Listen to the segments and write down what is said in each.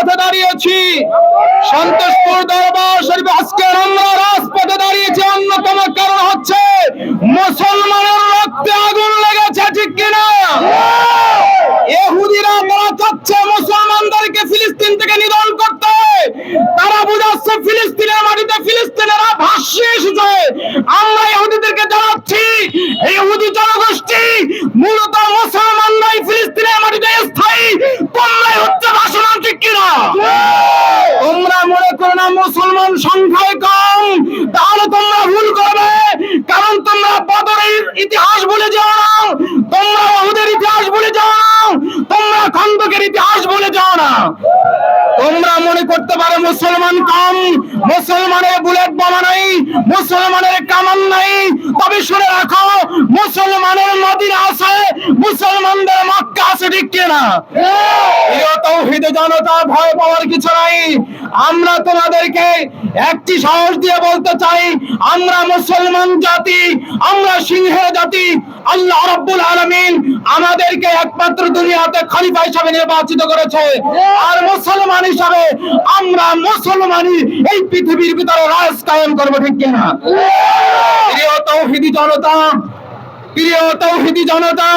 রাজপথে দাঁড়িয়েছি। সন্তোষপুর দরবার শরীফ, আজকে আমরা রাজপথে দাঁড়িয়েছি। অন্যতম কারণ হচ্ছে মুসলমানের রক্তে আগুন লেগেছে, ঠিক কিনা? এহুদিরা তারা চাচ্ছে মুসলমানদেরকে ফিলিস্তিন থেকে নিধন করতে তারা বুঝাচ্ছে ফিলিস্তিনের মাটিতে ফিলিস্তিনেরা এসেছে। আমরা ইহুদিদেরকে জানাচ্ছি, ইহুদি জনগোষ্ঠী মূলত মুসলমানরাই ফিলিস্তিনের মাটিতে স্থায়ী, তোমরাই ঠিক কিনা তোমরা মনে করো না মুসলমান সংখ্যায় কম তাহলে তোমরা ভুল করবে। কারণ তোমরা বদরের ইতিহাস ভুলে যাও না। তোমরা ওহুদের ইতিহাস ভুলে যাও না। তোমরা খন্দকের ইতিহাস ভুলে যাও না। তোমরা মনে করতে পারো মুসলমান কম মুসলমানের বুলেট বোমা নাই মুসলমানের কামান নাই। তবে শুনে রাখো মুসলমানের মদিনা আছে মুসলমানদের মক্কা আছে ঠিক কিনা? প্রিয় জনতা ভয় পাওয়ার কিছু নাই। আমরা তোমাদেরকে একটি সাহস দিয়ে বলতে চাই, আমরা মুসলমান জাতি, আমরা সিংহের জাতি, আল্লাহ রাব্বুল আলমিন আমাদেরকে একমাত্র দুনিয়াতে খলিফা হিসাবে নির্বাচিত করেছে। আর মুসলমান হিসাবে আমরা মুসলমানই এই পৃথিবীর ভিতরে রাজ কায়েম করব, ঠিক কিনা? তৌহিদি জনতা প্রিয় তৌহিদি জনতা,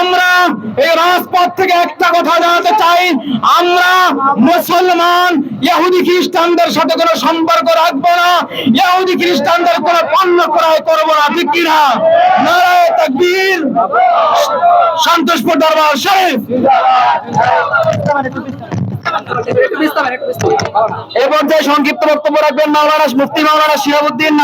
আমরা এই রাজপথ থেকে একটা কথা জানাতে চাই। আমরা মুসলমান, ইহুদি খ্রিস্টানদের সাথে কোনো সম্পর্ক রাখব না। ইহুদি খ্রিস্টানদের কোনো পণ্য ক্রয় করব না, ঠিক কিনা? নারায় তাকবীর। সন্তোষপুর দরবার শরীফ। এ পর্যায়ে সংক্ষিপ্ত বক্তব্য রাখবেন, মাওলানা মুফতি মাওলানা শিহাবুদ্দিন